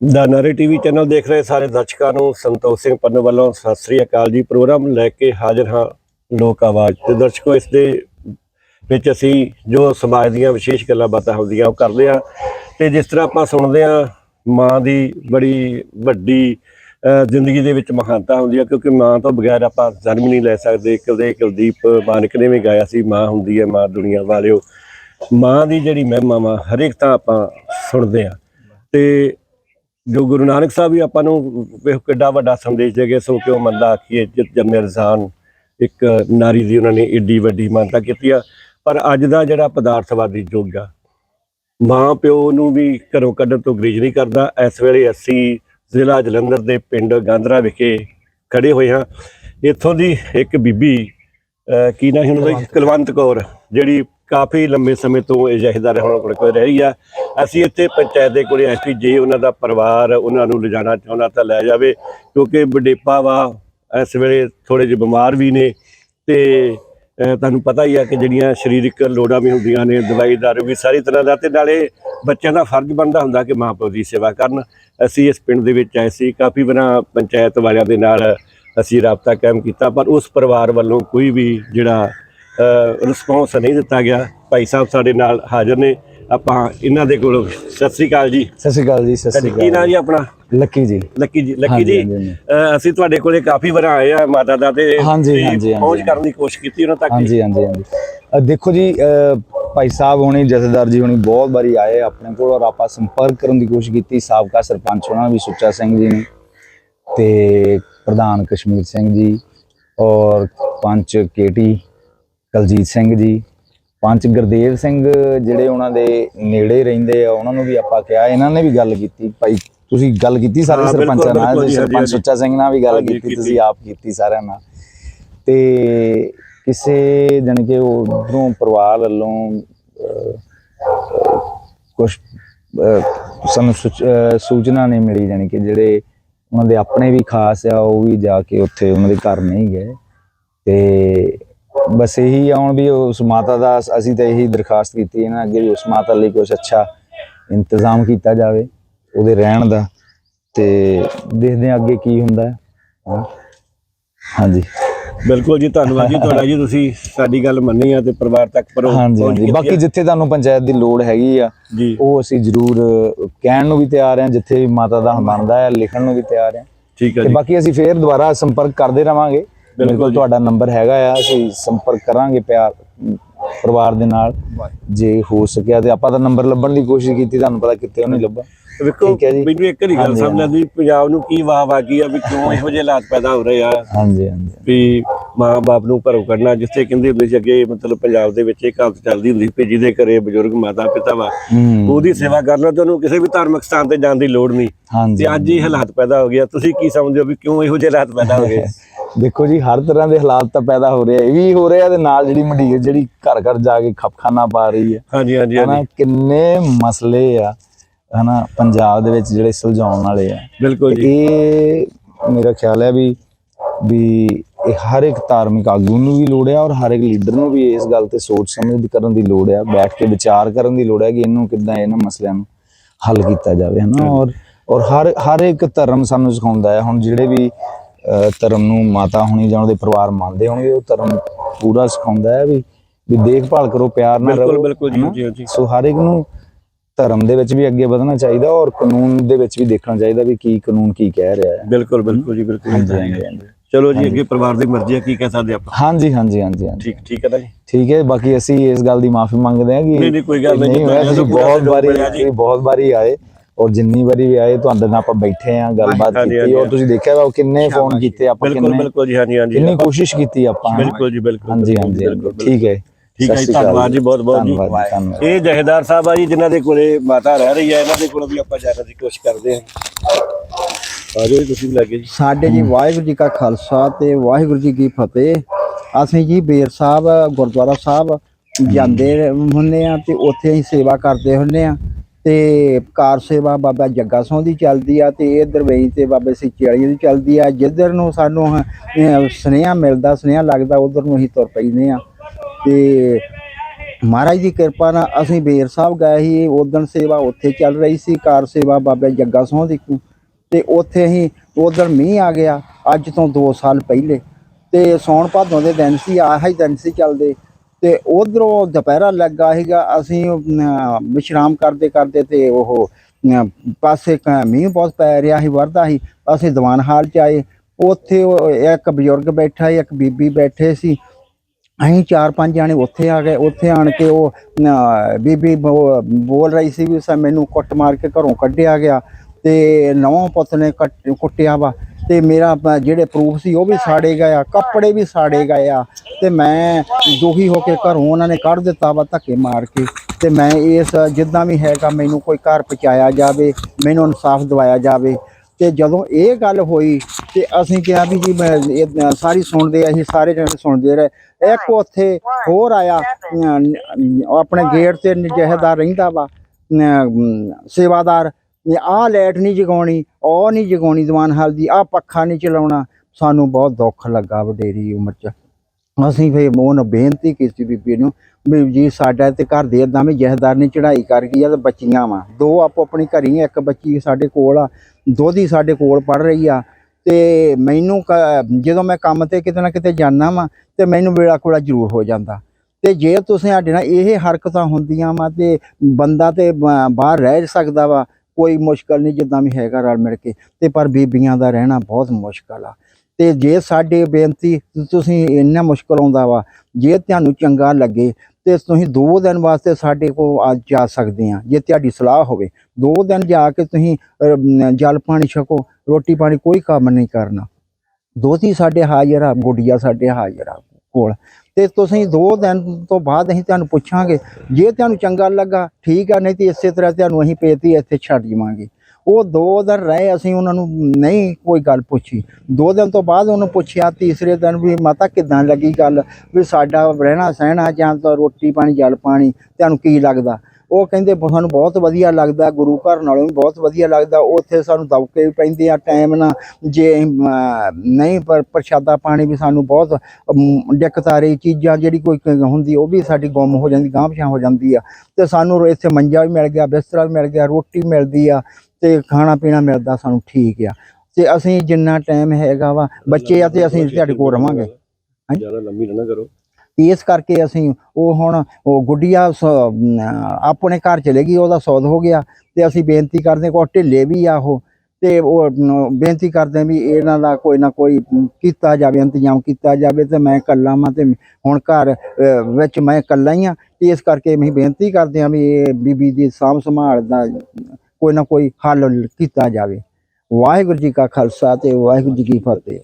ਦਾ ਨਰੇ TV channel ਦੇਖ ਰਹੇ ਸਾਰੇ ਦਰਸ਼ਕਾਂ ਨੂੰ ਸੰਤੋਖ ਸਿੰਘ ਪੰਨ ਵੱਲੋਂ ਸਤਿ ਸ੍ਰੀ ਅਕਾਲ ਜੀ। ਪ੍ਰੋਗਰਾਮ ਲੈ ਕੇ ਹਾਜ਼ਰ ਹਾਂ ਲੋਕ ਆਵਾਜ਼ ਤੇ। ਦਰਸ਼ਕੋ, ਇਸ ਦੇ ਵਿੱਚ ਅਸੀਂ ਜੋ ਸਮਾਜ ਦੀਆਂ ਵਿਸ਼ੇਸ਼ ਗੱਲਾਂ ਬਾਤਾਂ ਹੁੰਦੀਆਂ ਉਹ ਕਰਦੇ ਹਾਂ ਤੇ ਜਿਸ ਤਰ੍ਹਾਂ ਆਪਾਂ ਸੁਣਦੇ ਹਾਂ ਮਾਂ ਦੀ ਬੜੀ ਵੱਡੀ ਜ਼ਿੰਦਗੀ ਦੇ ਵਿੱਚ ਮਹਾਨਤਾ ਹੁੰਦੀ ਹੈ ਕਿਉਂਕਿ ਮਾਂ ਤੋਂ ਬਗੈਰ ਆਪਾਂ ਜਨਮ ਨਹੀਂ ਲੈ ਸਕਦੇ। ਕਦੇ ਕੁਲਦੀਪ ਮਾਨਕ ਨੇ ਵੀ ਗਾਇਆ ਸੀ, ਮਾਂ ਹੁੰਦੀ ਹੈ ਮਾਂ ਦੁਨੀਆ ਵਾਲਿਓ। ਮਾਂ ਦੀ ਜਿਹੜੀ ਮਹਿਮਾ ਵਾ, ਹਰੇਕ ਤਾਂ ਆਪਾਂ ਸੁਣਦੇ ਆ ਤੇ ਜੋ ਗੁਰੂ ਨਾਨਕ ਸਾਹਿਬ ਵੀ ਆਪਾਂ ਨੂੰ ਵੇਖ ਕਿੱਡਾ ਵੱਡਾ ਸੰਦੇਸ਼ ਦੇ ਗਏ ਸੋ ਕਿਉ ਮੰਦਾ ਆਖੀਏ ਜਿਤ ਜੰਮੇ ਰਜ਼ਾਨ ਇੱਕ ਨਾਰੀ ਦੀ ਉਹਨਾਂ ਨੇ ਏਡੀ ਵੱਡੀ ਮਾਨਤਾ ਕੀਤੀ ਆ। ਪਰ ਅੱਜ ਦਾ ਜਿਹੜਾ ਪਦਾਰਥਵਾਦੀ ਯੁੱਗ ਆ ਮਾਂ ਪਿਓ ਨੂੰ ਵੀ ਘਰੋਂ ਕੱਢਣ ਤੋਂ ਗਰੇਜ ਨਹੀਂ ਕਰਦਾ। ਇਸ ਵੇਲੇ ਅਸੀਂ ਜ਼ਿਲ੍ਹਾ ਜਲੰਧਰ ਦੇ ਪਿੰਡ ਗਾਂਧਰਾ ਵਿਖੇ ਖੜੇ ਹੋਏ ਹਾਂ। ਇੱਥੋਂ ਦੀ ਇੱਕ ਬੀਬੀ ਕੀ ਨਾ ਹੁਣ ਉਹਦਾ ਕੁਲਵੰਤ ਕੌਰ ਜਿਹੜੀ ਕਾਫੀ ਲੰਬੇ ਸਮੇਂ ਤੋਂ ਇਹ ਜਹੇਦਾਰ ਹੁਣ ਕੋਲ ਕੋਈ ਰਹੀ ਆ। ਅਸੀਂ ਇੱਥੇ ਪੰਚਾਇਤ ਦੇ ਕੋਲੇ ਐਸਪੀ ਜੇ, ਉਹਨਾਂ ਦਾ ਪਰਿਵਾਰ, ਉਹਨਾਂ ਨੂੰ ਲਿਜਾਣਾ ਚਾਹੁੰਦਾ ਤਾਂ ਲੈ ਜਾਵੇ, ਕਿਉਂਕਿ ਵਡੇਪਾ ਵਾ, ਇਸ ਵੇਲੇ ਥੋੜੇ ਜਿਹੇ ਬਿਮਾਰ ਵੀ ਨੇ ਤੇ ਤੁਹਾਨੂੰ ਪਤਾ ਹੀ ਆ ਕਿ ਜਿਹੜੀਆਂ ਸਰੀਰਕ ਲੋੜਾਂ ਵੀ ਹੁੰਦੀਆਂ ਨੇ, ਦਵਾਈ, ਦਾਰੂ ਵੀ ਸਾਰੀ ਤਰ੍ਹਾਂ ਦਾ ਤੇ ਨਾਲੇ ਬੱਚਿਆਂ ਦਾ ਫਰਜ਼ ਬਣਦਾ ਹੁੰਦਾ ਕਿ ਮਾਂ ਪਿਓ ਦੀ ਸੇਵਾ ਕਰਨ। ਅਸੀਂ ਇਸ ਪਿੰਡ ਦੇ ਵਿੱਚ ਆਏ ਸੀ, ਕਾਫੀ ਵਾਰਾਂ ਪੰਚਾਇਤ ਵਾਲਿਆਂ ਦੇ ਨਾਲ ਅਸੀਂ ਰਾਬਤਾ ਕਾਇਮ ਕੀਤਾ, ਪਰ ਉਸ ਪਰਿਵਾਰ ਵੱਲੋਂ ਕੋਈ ਵੀ ਜਿਹੜਾ ਰਿਸਪੌਂਸ ਨਹੀਂ ਦਿੱਤਾ ਗਿਆ। ਭਾਈ ਸਾਹਿਬ ਸਾਡੇ ਨਾਲ ਹਾਜ਼ਰ ਨੇ। ਆਪਾਂ ਇਹਨਾਂ ਦੇ ਕੋਲੋਂ ਸਤਿ ਸ੍ਰੀ ਅਕਾਲ ਜੀ। ਸਤਿ ਸ਼੍ਰੀ ਅਕਾਲ ਜੀ ਸਤਿ ਸ਼੍ਰੀ ਕੀ ਨਾਂ ਅਕਾਲ ਜੀ ਆਪਣਾ? ਲੱਕੀ ਜੀ। ਲੱਕੀ ਜੀ ਲੱਕੀ ਜੀ ਅਸੀਂ ਤੁਹਾਡੇ ਕੋਲੇ ਕਾਫੀ ਵਾਰ ਆਏ ਆ ਮਾਤਾ ਦਾ ਤੇ ਹਾਂਜੀ, ਹਾਂਜੀ, ਪਹੁੰਚ। ਕਰਨ ਦੀ ਕੋਸ਼ਿਸ਼ ਕੀਤੀ ਉਹਨਾਂ ਤੱਕ। ਹਾਂਜੀ ਹਾਂਜੀ ਹਾਂਜੀ। ਦੇਖੋ ਜੀ ਭਾਈ ਸਾਹਿਬ ਹੋਣੀ ਜਥੇਦਾਰ ਜੀ ਹੋਣੀ ਬਹੁਤ ਵਾਰੀ ਆਏ ਆਪਣੇ ਕੋਲ ਔਰ ਆਪਾਂ ਸੰਪਰਕ ਕਰਨ ਦੀ ਕੋਸ਼ਿਸ਼ ਕੀਤੀ। ਸਾਬਕਾ ਸਰਪੰਚ ਹੋਣਾ ਵੀ ਸੁੱਚਾ ਸਿੰਘ ਜੀ ਨੇ ਤੇ ਪ੍ਰਧਾਨ ਕਸ਼ਮੀਰ ਸਿੰਘ ਜੀ ਔਰ ਪੰਚ ਕੇਟੀ ਕਲਜੀਤ ਸਿੰਘ ਜੀ ਪੰਚ ਗੁਰਦੇਵ ਸਿੰਘ ਜਿਹੜੇ ਉਹਨਾਂ ਦੇ ਨੇੜੇ ਰਹਿੰਦੇ ਆ ਉਹਨਾਂ ਨੂੰ ਵੀ ਆਪਾਂ ਕਿਹਾ ਇਹਨਾਂ ਨੇ ਵੀ ਗੱਲ ਕੀਤੀ ਭਾਈ ਤੁਸੀਂ ਗੱਲ ਕੀਤੀ ਸਾਰੇ ਸਰਪੰਚਾਂ ਨਾਲ ਸਰਪੰਚ। ਸੁੱਚਾ ਸਿੰਘ ਨਾਲ ਵੀ ਗੱਲ ਕੀਤੀ। ਤੁਸੀਂ ਆਪ ਕੀਤੀ ਸਾਰਿਆਂ ਨਾਲ ਤੇ ਕਿਸੇ ਜਾਣੀ ਕਿ ਉਧਰੋਂ ਪਰਿਵਾਰ ਵੱਲੋਂ ਕੁਝ ਸਾਨੂੰ ਸੂਚਨਾ ਨਹੀਂ ਮਿਲੀ ਜਾਣੀ ਕਿ ਜਿਹੜੇ ਉਹਨਾਂ ਦੇ ਆਪਣੇ ਵੀ ਖਾਸ ਆ ਉਹ ਵੀ ਜਾ ਕੇ ਉੱਥੇ ਉਹਨਾਂ ਦੇ ਘਰ ਨਹੀਂ ਗਏ ਤੇ ਬਸ ਇਹੀ ਆਉਣ ਵੀ ਉਸ ਮਾਤਾ ਦਾ ਅਸੀਂ ਤਾਂ ਇਹੀ ਦਰਖਾਸਤ ਕੀਤੀ ਹੈ ਨਾ ਅੱਗੇ ਵੀ ਉਸ ਮਾਤਾ ਲਈ ਕੁਝ ਅੱਛਾ ਇੰਤਜ਼ਾਮ ਕੀਤਾ ਜਾਵੇ ਉਹਦੇ ਰਹਿਣ ਦਾ ਤੇ ਦੇਖਦੇ ਹਾਂ ਅੱਗੇ ਕੀ ਹੁੰਦਾ ਹੈ। ਹਾਂਜੀ। ਬਿਲਕੁਲ ਜੀ ਧੰਨਵਾਦ ਜੀ ਤੁਹਾਡਾ ਜੀ ਤੁਸੀਂ ਸਾਡੀ ਗੱਲ ਮੰਨੀ ਆ ਤੇ ਪਰਿਵਾਰ ਤੱਕ ਪਰੋ ਹਾਂਜੀ ਪਹੁੰਚ ਬਾਕੀ ਆ। ਜਿੱਥੇ ਤੁਹਾਨੂੰ ਪੰਚਾਇਤ ਦੀ ਲੋੜ ਹੈਗੀ ਆ ਉਹ ਅਸੀਂ ਜ਼ਰੂਰ ਕਹਿਣ ਨੂੰ ਵੀ ਤਿਆਰ ਹਾਂ ਜਿੱਥੇ ਵੀ ਮਾਤਾ ਦਾ ਬਣਦਾ ਹੈ ਲਿਖਣ ਨੂੰ ਵੀ ਤਿਆਰ ਹਾਂ। ਠੀਕ ਹੈ ਤੇ ਜੀ। ਬਾਕੀ ਅਸੀਂ ਫੇਰ ਦੁਬਾਰਾ ਸੰਪਰਕ ਕਰਦੇ ਰਵਾਂਗੇ। ਮੇਰੇ ਕੋਲ ਜੀ। ਤੁਹਾਡਾ ਨੰਬਰ ਹੈਗਾ ਆ ਅਸੀਂ ਸੰਪਰਕ ਕਰਾਂਗੇ ਪਿਆਰ ਪਰਿਵਾਰ ਦੇ ਨਾਲ ਜੇ ਹੋ ਸਕਿਆ ਤੇ ਆਪਾਂ ਤਾਂ ਨੰਬਰ ਲੱਭਣ ਦੀ ਕੋਸ਼ਿਸ਼ ਕੀਤੀ ਤੁਹਾਨੂੰ ਪਤਾ ਕਿੱਥੇ ਉਹ ਨਹੀਂ ਲੱਭਾ ਵੇਖੋ। ਮੈਨੂੰ ਇੱਕ ਹੀ ਗੱਲ ਸਮਝ ਲੱਗਦੀ ਪੰਜਾਬ ਨੂੰ ਕੀ ਵਾਹ ਵਾ ਗਈ ਆ ਵੀ ਕਿਉਂ ਇਹੋ ਜਿਹੇ ਹਾਲਾਤ ਪੈਦਾ ਹੋ ਰਹੇ ਆ। ਹਾਂਜੀ ਹਾਂਜੀ। ਵੀ ਮਾਂ-ਬਾਪ ਨੂੰ ਘਰੋਂ ਕੱਢਣਾ ਜਿੱਥੇ ਕਹਿੰਦੇ ਹੁੰਦੇ ਸੀ ਅੱਗੇ ਮਤਲਬ ਪੰਜਾਬ ਦੇ ਵਿੱਚ ਇਹ ਕਹਾਵਤ ਚੱਲਦੀ ਹੁੰਦੀ ਸੀ ਜਿਹਦੇ ਘਰੇ ਬਜ਼ੁਰਗ ਮਾਤਾ ਪਿਤਾ ਵਾ ਉਹਦੀ ਸੇਵਾ ਕਰਨਾ ਤੇ ਉਹਨੂੰ ਕਿਸੇ ਵੀ ਧਾਰਮਿਕ ਸਥਾਨ ਤੇ ਜਾਣ ਦੀ ਲੋੜ ਨਹੀਂ। ਤੇ ਅੱਜ ਇਹ ਹਾਲਾਤ ਪੈਦਾ ਹੋ ਗਿਆ ਤੁਸੀਂ ਕੀ ਸਮਝਦੇ ਹੋ ਵੀ ਕਿਉਂ ਇਹੋ ਜਿਹੇ ਹਾਲਾਤ ਪੈਦਾ ਹੋ ਗਏ? ਦੇਖੋ ਜੀ ਹਰ ਤਰ੍ਹਾਂ ਦੇ ਹਾਲਾਤ ਤਾਂ ਪੈਦਾ ਹੋ ਰਹੇ ਆ ਇਹ ਵੀ ਹੋ ਰਿਹਾ ਤੇ ਨਾਲ ਜਿਹੜੀ ਮੰਡੀਰ ਜਿਹੜੀ ਘਰ ਘਰ ਜਾ ਕੇ ਖਪਖਾਨਾ ਪਾ ਰਹੀ ਹੈ ਹਾਂਜੀ ਹਾਂਜੀ ਹਨਾ ਹਾਂਜੀ। ਕਿੰਨੇ ਮਸਲੇ ਆ ਹਨਾ ਪੰਜਾਬ ਦੇ ਵਿੱਚ ਜਿਹੜੇ ਸੁਲਝਾਉਣ ਵਾਲੇ ਆ। ਬਿਲਕੁਲ ਜੀ। ਇਹ ਮੇਰਾ ਖਿਆਲ ਹੈ ਵੀ ਵੀ ਇਹ ਹਰ ਇੱਕ ਧਾਰਮਿਕ ਆਗੂ ਨੂੰ ਵੀ ਲੋੜ ਹੈ ਔਰ ਹਰ ਇੱਕ ਲੀਡਰ ਨੂੰ ਵੀ ਇਸ ਗੱਲ ਤੇ ਸੋਚ ਸਮਝ ਕਰਨ ਦੀ ਲੋੜ ਹੈ ਬੈਠ ਕੇ ਵਿਚਾਰ ਕਰਨ ਦੀ ਲੋੜ ਹੈ ਕਿ ਇਹਨੂੰ ਕਿੱਦਾਂ ਇਹਨਾਂ ਮਸਲਿਆਂ ਨੂੰ ਹੱਲ ਕੀਤਾ ਜਾਵੇ ਹਨਾ। ਔਰ ਔਰ ਹਰ ਹਰ ਇੱਕ ਧਰਮ ਸਾਨੂੰ ਸਿਖਾਉਂਦਾ ਹੈ ਹੁਣ ਜਿਹੜੇ ਵੀ ਧਰਮ ਨੂੰ ਮਾਤਾ ਹੋਣੀ ਜਾਂ ਉਹਦੇ ਪਰਿਵਾਰ ਮੰਨਦੇ ਹੋਣਗੇ ਉਹ ਧਰਮ ਪੂਰਾ ਸਿਖਾਉਂਦਾ ਹੈ ਵੀ ਵੀ ਦੇਖਭਾਲ ਕਰੋ ਪਿਆਰ ਨਾਲ ਬਿਲਕੁਲ ਰਹੋ ਬਿਲਕੁਲ ਹਨਾ? ਜੀ ਜੀ। ਸੋ ਹਰ ਇੱਕ ਨੂੰ ਧਰਮ ਦੇ ਵਿੱਚ ਵੀ ਅੱਗੇ ਵਧਣਾ ਚਾਹੀਦਾ ਔਰ ਕਾਨੂੰਨ ਦੇ ਵਿੱਚ ਵੀ ਦੇਖਣਾ ਚਾਹੀਦਾ ਵੀ ਕੀ ਕਾਨੂੰਨ ਕੀ ਕਹਿ ਰਿਹਾ ਹੈ। ਬਿਲਕੁਲ ਬਿਲਕੁਲ ਜੀ ਬਿਲਕੁਲ। ਚਲੋ ਜੀ ਅੱਗੇ ਪਰਿਵਾਰ ਦੀ ਮਰਜ਼ੀ ਹੈ ਕੀ ਕਹਿ ਸਕਦੇ ਆਪਾਂ? ਹਾਂਜੀ ਹਾਂਜੀ ਹਾਂਜੀ ਠੀਕ ਠੀਕ ਹੈ ਜੀ। ਠੀਕ ਹੈ ਬਾਕੀ ਅਸੀਂ ਇਸ ਗੱਲ ਦੀ ਮਾਫੀ ਮੰਗਦੇ ਹਾਂ ਕਿ ਨਹੀਂ, ਨਹੀਂ, ਕੋਈ ਗੱਲ ਨਹੀਂ, ਬਹੁਤ ਵਾਰੀ ਬਹੁਤ ਵਾਰੀ ਆਏ। ਔਰ ਜਿੰਨੀ ਵਾਰੀ ਵੀ ਆਏ ਤੁਹਾਡੇ ਨਾਲ ਆਪਾਂ ਬੈਠੇ ਆ ਗੱਲਬਾਤ ਹਾਂਜੀ, ਕੀਤੀ ਔਰ। ਤੁਸੀਂ ਦੇਖਿਆ ਵਾ ਉਹ ਕਿੰਨੇ ਫੋਨ ਕੀਤੇ ਆਪਾਂ ਬਿਲਕੁਲ ਕਿੰਨੇ ਬਿਲਕੁਲ ਜੀ ਹਾਂਜੀ ਹਾਂਜੀ। ਕਿੰਨੀ ਕੋਸ਼ਿਸ਼ ਕੀਤੀ ਆਪਾਂ ਹਨਾ? ਬਿਲਕੁਲ ਜੀ ਬਿਲਕੁਲ ਹਾਂਜੀ ਬਿਲਕੁਲ, ਹਾਂਜੀ ਬਿਲਕੁਲ, ਹਾਂਜੀ। ਠੀਕ ਹੈ ਠੀਕ ਹੈ ਸਤਿ ਜੀ ਸ਼੍ਰੀ ਅਕਾਲ ਧੰਨਵਾਦ ਜੀ। ਬਹੁਤ ਬਹੁਤ ਜੀ। ਧੰਨਵਾਦ ਜੀ, ਧੰਨਵਾਦ। ਇਹ ਜਹੇਦਾਰ ਸਾਹਿਬ ਆ ਜੀ ਜਿਨ੍ਹਾਂ ਦੇ ਕੋਲੇ ਮਾਤਾ ਰਹਿ ਰਹੀ ਹੈ ਇਹਨਾਂ ਦੇ ਕੋਲ ਵੀ ਆਪਾਂ ਜਾਣ ਦੀ ਕੋਸ਼ਿਸ਼ ਕਰਦੇ ਹਾਂ। ਆ ਜਾਓ ਜੀ ਤੁਸੀਂ ਵੀ ਲੱਗੇ ਜੀ। ਸਾਡੇ ਜੀ ਵਾਹਿਗੁਰੂ ਜੀ ਕਾ ਖਾਲਸਾ ਤੇ ਵਾਹਿਗੁਰੂ ਜੀ ਕੀ ਫਤਿਹ। ਅਸੀਂ ਜੀ ਬੇਰ ਸਾਹਿਬ ਗੁਰਦੁਆਰਾ ਸਾਹਿਬ ਜਾਂਦੇ ਹੁੰਨੇ ਆ ਤੇ ਉੱਥੇ ਅਸੀਂ ਸੇਵਾ ਕਰਦੇ ਹੁੰਨੇ ਆ। ਤੇ ਕਾਰ ਸੇਵਾ ਬਾਬਾ ਜੱਗਾ ਸਿੰਘ ਦੀ ਚੱਲਦੀ ਆ ਤੇ ਇਹ ਵੇਈ ਤੇ ਬਾਬੇ ਸਿੱਚੀ ਵਾਲੀ ਦੀ ਚੱਲਦੀ ਆ। ਜਿੱਧਰ ਨੂੰ ਸਾਨੂੰ ਸੁਨੇਹਾ ਮਿਲਦਾ, ਸੁਨੇਹਾ ਲੱਗਦਾ, ਉਧਰ ਨੂੰ ਅਸੀਂ ਤੁਰ ਪੈਂਦੇ ਆ। ਤੇ ਮਹਾਰਾਜ ਦੀ ਕਿਰਪਾ ਨਾਲ ਅਸੀਂ ਬੇਰ ਸਾਹਿਬ ਗਏ ਸੀ ਉਦਣ ਸੇਵਾ ਉੱਥੇ ਚੱਲ ਰਹੀ ਸੀ, ਕਾਰ ਸੇਵਾ ਬਾਬਾ ਜੱਗਾ ਸੋਹ ਦੀ। ਕੋ ਤੇ ਉੱਥੇ ਅਸੀਂ ਉਧਰ ਮੀਂਹ ਆ ਗਿਆ, ਅੱਜ ਤੋਂ 2 ਸਾਲ ਪਹਿਲੇ। ਤੇ ਸੌਣ ਭਾਦੋਂ ਦੇ ਦਿਨ ਸੀ, ਆਹ ਹੀ ਦਿਨ ਸੀ ਚੱਲਦੇ। ਤੇ ਉਧਰੋਂ ਦੁਪਹਿਰਾ ਲੱਗਾ ਸੀਗਾ, ਅਸੀਂ ਵਿਸ਼ਰਾਮ ਕਰਦੇ ਕਰਦੇ ਤੇ ਉਹ ਪਾਸੇ ਕ- ਮੀਂਹ ਬਹੁਤ ਪੈ ਰਿਹਾ ਸੀ ਵਰਦਾ ਸੀ, ਅਸੀਂ ਦੀਵਾਨ ਹਾਲ ਚ ਆਏ। ਉੱਥੇ ਉਹ ਇੱਕ ਬਜ਼ੁਰਗ ਬੈਠਾ ਸੀ ਇੱਕ ਬੀਬੀ ਬੈਠੇ ਸੀ। ਅਸੀਂ ਚਾਰ ਪੰਜ ਜਾਣੇ ਉੱਥੇ ਆ ਗਏ, ਉੱਥੇ ਆਣ ਕੇ ਉਹ ਬੀਬੀ ਬੋ- ਬੋਲ ਰਹੀ ਸੀ ਵੀ ਸਾ ਮੈਨੂੰ ਕੁੱਟ ਮਾਰ ਕੇ ਘਰੋਂ ਕੱਢਿਆ ਗਿਆ ਤੇ ਨੌ ਪੁੱਤ ਨੇ ਕੱਟ- ਕੁੱਟਿਆ ਵਾ। ਤੇ ਮੇਰਾ ਜਿਹੜੇ ਪ੍ਰੂਫ ਸੀ ਉਹ ਵੀ ਸਾੜੇ ਗਏ ਆ, ਕੱਪੜੇ ਵੀ ਸਾੜੇ ਗਏ ਆ। ਤੇ ਮੈਂ ਦੁਖੀ ਹੋ ਕੇ ਘਰੋਂ ਉਹਨਾਂ ਨੇ ਕੱਢ ਦਿੱਤਾ ਵਾ ਧੱਕੇ ਮਾਰ ਕੇ। ਤੇ ਮੈਂ ਇਸ ਜਿੱਦਾਂ ਵੀ ਹੈਗਾ ਮੈਨੂੰ ਕੋਈ ਘਰ ਪਹੁੰਚਾਇਆ ਜਾਵੇ, ਮੈਨੂੰ ਇਨਸਾਫ ਦਿਵਾਇਆ ਜਾਵੇ। ਤੇ ਜਦੋਂ ਇਹ ਗੱਲ ਹੋਈ ਤੇ ਅਸੀਂ ਕਿਹਾ ਵੀ ਜੀ ਮੈਂ ਸਾਰੀ ਸੁਣਦੇ ਅਸੀਂ ਸਾਰੇ ਜਣੇ ਸੁਣਦੇ ਰਹੇ। ਇੱਕ ਉੱਥੇ ਹੋਰ ਆਇਆ ਆਪਣੇ ਗੇਟ ਤੇ ਨਜਹਿਦਾਰ ਰਹਿੰਦਾ ਵਾ ਸੇਵਾਦਾਰ। ਆਹ ਲਾਈਟ ਨਹੀਂ ਜਗਾਉਣੀ, ਉਹ ਨਹੀਂ ਜਗਾਉਣੀ ਦੀਵਾਨ ਹਾਲ ਦੀ, ਆਹ ਪੱਖਾ ਨਹੀਂ ਚਲਾਉਣਾ। ਸਾਨੂੰ ਬਹੁਤ ਦੁੱਖ ਲੱਗਾ ਵਡੇਰੀ ਉਮਰ ਚ। ਅਸੀਂ ਫੇ ਉਹਨੂੰ ਬੇਨਤੀ ਕੀਤੀ ਬੀਬੀ ਨੂੰ, ਵੀ ਜੀ ਸਾਡਾ ਤੇ ਘਰ ਦੇ ਏਦਾਂ ਵੀ ਜਹਦਾਰ ਨੇ ਚੜ੍ਹਾਈ ਕਰ ਗਈ ਆ ਤੇ ਬੱਚੀਆਂ ਵਾ। ਦੋ ਆਪੋ ਆਪਣੀ ਘਰੀ ਇੱਕ ਬੱਚੀ ਸਾਡੇ ਕੋਲ ਆ ਦੋਧੀ ਸਾਡੇ ਕੋਲ ਪੜ ਰਹੀ ਆ। ਤੇ ਮੈਨੂੰ ਕ- ਜਦੋਂ ਮੈਂ ਕੰਮ ਤੇ ਕਿਤੇ ਨਾ ਕਿਤੇ ਜਾਣਾ ਵਾ, ਤੇ ਮੈਨੂੰ ਵੇਲਾ ਕੋਲਾ ਜ਼ਰੂਰ ਹੋ ਜਾਂਦਾ। ਤੇ ਜੇ ਤੁਸੀਂ ਸਾਡੇ ਨਾਲ ਇਹ ਹਰਕਤਾਂ ਹੁੰਦੀਆਂ ਵਾ ਤੇ ਬੰਦਾ ਤੇ ਬਾਹਰ ਰਹਿ ਸਕਦਾ ਵਾ, ਕੋਈ ਮੁਸ਼ਕਲ ਨਹੀਂ ਜਿੱਦਾਂ ਵੀ ਹੈਗਾ ਰਲ ਮਿਲ ਕੇ। ਤੇ ਪਰ ਬੀਬੀਆਂ ਦਾ ਰਹਿਣਾ ਬਹੁਤ ਮੁਸ਼ਕਲ ਆ। ਤੇ ਜੇ ਸਾਡੇ ਬੇਨਤੀ ਤੁਸੀਂ ਇੰਨਾ ਮੁਸ਼ਕਲ ਆਉਂਦਾ ਵਾ, ਜੇ ਤੁਹਾਨੂੰ ਚੰਗਾ ਲੱਗੇ ਤੇ ਤੁਸੀਂ ਦੋ ਦਿਨ ਵਾਸਤੇ ਸਾਡੇ ਕੋਲ ਅੱਜ ਜਾ ਸਕਦੇ ਆ, ਜੇ ਤੁਹਾਡੀ ਸਲਾਹ ਹੋਵੇ। ਦੋ ਦਿਨ ਜਾ ਕੇ ਤੁਸੀਂ ਜਲ ਪਾਣੀ ਛਕੋ, ਰੋਟੀ ਪਾਣੀ ਕੋਈ ਕੰਮ ਨਹੀਂ ਕਰਨਾ। ਦੋਤੀ ਸਾਡੇ ਹਾਜ਼ਰ ਆ, ਗੁੱਡੀਆ ਸਾਡੇ ਹਾਜ਼ਰ ਆ ਕੋਲ। ਤੇ ਤੁਸੀਂ ਦੋ ਦਿਨ ਤੋਂ ਬਾਅਦ ਅਸੀਂ ਤੁਹਾਨੂੰ ਪੁੱਛਾਂਗੇ, ਜੇ ਤੁਹਾਨੂੰ ਚੰਗਾ ਲੱਗਾ, ਠੀਕ ਆ, ਨਹੀਂ ਤੇ ਇਸੇ ਤਰ੍ਹਾਂ ਤੁਹਾਨੂੰ ਅਸੀਂ ਪੇਤੀ ਇੱਥੇ ਛੱਡ ਜਾਵਾਂਗੇ। ਉਹ ਦੋ ਦਿਨ ਰਹੇ ਅਸੀਂ ਉਹਨਾਂ ਨੂੰ ਨਹੀਂ ਕੋਈ ਗੱਲ ਪੁੱਛੀ। ਦੋ ਦਿਨ ਤੋਂ ਬਾਅਦ ਉਹਨੂੰ ਪੁੱਛਿਆ, ਤੀਸਰੇ ਦਿਨ ਵੀ ਮਾਤਾ ਕਿਦਾਂ ਲੱਗੀ ਗੱਲ? ਵੀ ਸਾਡਾ ਰਹਿਣਾ ਸਹਿਣਾ ਜਾਂ ਤਾਂ ਰੋਟੀ ਪਾਣੀ, ਜਲ ਪਾਣੀ, ਤੁਹਾਨੂੰ ਕੀ ਲੱਗਦਾ? ਉਹ ਕਹਿੰਦੇ ਸਾਨੂੰ ਬਹੁਤ ਵਧੀਆ ਲੱਗਦਾ, ਗੁਰੂ ਘਰ ਨਾਲੋਂ ਵੀ ਬਹੁਤ ਵਧੀਆ ਲੱਗਦਾ। ਉੱਥੇ ਸਾਨੂੰ ਦਬਕੇ ਵੀ ਪੈਂਦੇ ਆ ਟਾਈਮ ਨਾਲ। ਜੇ ਨਹੀਂ, ਪਰ ਪ੍ਰਸ਼ਾਦਾ ਪਾਣੀ ਵੀ ਸਾਨੂੰ ਬਹੁਤ ਦਿੱਕਤ ਆ ਰਹੀ, ਚੀਜ਼ਾਂ ਜਿਹੜੀ ਕੋਈ ਹੁੰਦੀ, ਉਹ ਵੀ ਸਾਡੀ ਗੁੰਮ ਹੋ ਜਾਂਦੀ ਗਾਂਹ ਹੋ ਜਾਂਦੀ ਆ। ਤੇ ਸਾਨੂੰ ਇੱਥੇ ਮੰਜਾ ਵੀ ਮਿਲ ਗਿਆ, ਬਿਸਤਰਾ ਵੀ ਮਿਲ ਗਿਆ, ਰੋਟੀ ਮਿਲਦੀ ਆ, ਤੇ ਖਾਣਾ ਪੀਣਾ ਮਿਲਦਾ ਸਾਨੂੰ ਠੀਕ ਆ। ਤੇ ਅਸੀਂ ਜਿੰਨਾ ਟਾਈਮ ਹੈਗਾ ਵਾ, ਬੱਚੇ ਆ ਤੇ ਅਸੀਂ ਤੁਹਾਡੇ ਕੋਲ ਰਵਾਂਗੇ। ਜ਼ਿਆਦਾ ਲੰਮੀ ਨਾ ਕਰੋ। ਇਸ ਕਰਕੇ ਅਸੀਂ ਉਹ ਹੁਣ ਉਹ ਗੁੱਡੀਆ ਸ- ਆਪਣੇ ਘਰ ਚਲੇ ਗਈ, ਉਹਦਾ ਸੌਦ ਹੋ ਗਿਆ ਤੇ ਅਸੀਂ ਬੇਨਤੀ ਕਰਦੇ ਕੋ ਢਿੱਲੇ ਵੀ ਆ ਉਹ ਤੇ ਉਹ ਬੇਨਤੀ ਕਰਦੇ ਵੀ ਇਹਨਾਂ ਦਾ ਕੋਈ ਨਾ ਕੋਈ ਕੀਤਾ ਜਾਵੇ, ਇੰਤਜ਼ਾਮ ਕੀਤਾ ਜਾਵੇ ਤੇ ਮੈਂ ਇਕੱਲਾ ਵਾਂ ਤੇ ਹੁਣ ਘਰ ਵਿੱਚ ਮੈਂ ਇਕੱਲਾ ਹੀ ਆ ਇਸ ਕਰਕੇ ਅਸੀਂ ਬੇਨਤੀ ਕਰਦੇ ਆ ਵੀ ਇਹ ਬੀਬੀ ਦੀ ਸਾਂਭ ਸੰਭਾਲ ਦਾ ਕੋਈ ਨਾ ਕੋਈ ਹੱਲ ਕੀਤਾ ਜਾਵੇ। ਵਾਹਿਗੁਰੂ ਜੀ ਕਾ ਖਾਲਸਾ ਤੇ ਵਾਹਿਗੁਰੂ ਜੀ ਕੀ ਫਤਿਹ।